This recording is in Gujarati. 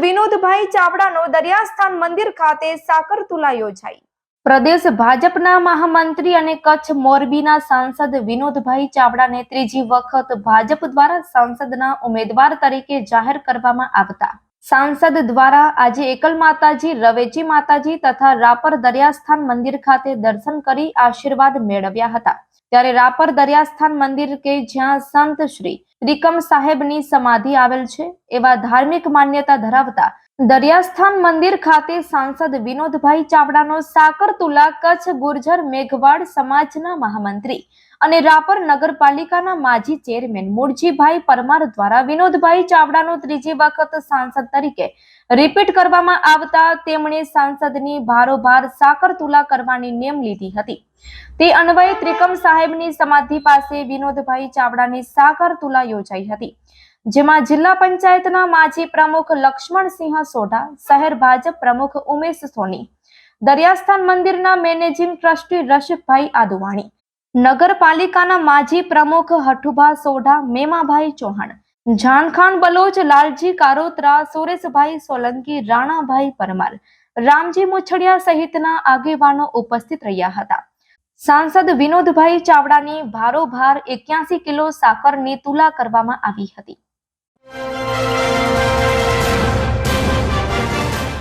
વિનોદભાઈ ચાવડાનો દરિયાસ્થાન મંદિર ખાતે સાકર તુલા યોજાઈ. પ્રદેશ ભાજપના મહામંત્રી અને કચ્છ મોરબીના સાંસદ વિનોદભાઈ ચાવડાને ત્રીજી વખત ભાજપ દ્વારા સાંસદના ઉમેદવાર તરીકે જાહેર કરવામાં આવતા. સાંસદ દ્વારા આજે એકલ માતાજી, રવેચી માતાજી તથા રાપર દરિયાસ્થાન મંદિર ખાતે દર્શન કરી આશીર્વાદ મેળવ્યા હતા. ત્યારે રાપર દરિયાસ્થાન મંદિર કે જ્યાં સંત શ્રી ત્રિકમ સાહેબની સમાધિ આવેલ છે, એવા ધાર્મિક માન્યતા ધરાવતા દરિયાસ્થાન મંદિર ખાતે સાંસદ વિનોદભાઈ ચાવડાનો સાકર તુલા કચ્છ, ગુર્જર, મેઘવાડ સમાજના મહામંત્રી અને રાપર નગરપાલિકાના માજી ચેરમેન મૂળજીભાઈ પરમાર દ્વારા વિનોદભાઈ ચાવડાનો ત્રીજી વખત સાંસદ તરીકે રિપીટ કરવામાં આવતા તેમણે સાંસદની ભારોભાર સાકર તુલા કરવાની નેમ લીધી હતી. તે અન્વયે ત્રિકમ સાહેબની સમાધિ પાસે વિનોદભાઈ ચાવડાની સાકર તુલા યોજાઈ હતી. જેમાં જિલ્લા પંચાયતના માજી પ્રમુખ લક્ષ્મણસિંહ સોઢા, શહેર ભાજપ પ્રમુખ ઉમેશ સોની, દરિયાસ્થાન મંદિરના મેનેજિંગ ટ્રસ્ટી રશભાઈ આદુવાણી, નગરપાલિકાના માજી પ્રમુખ હઠુભા સોઢા, મેમાભાઈ ચૌહાણ, જાનખાન બલોચ, લાલજી કારોત્રા, સુરેશભાઈ સોલંકી, રાણાભાઈ પરમાર, રામજી મુછડિયા સહિતના આગેવાનો ઉપસ્થિત રહ્યા હતા. સાંસદ વિનોદભાઈ ચાવડાની ભારોભાર એક્યાસી કિલો સાકરની તુલા કરવામાં આવી હતી. Música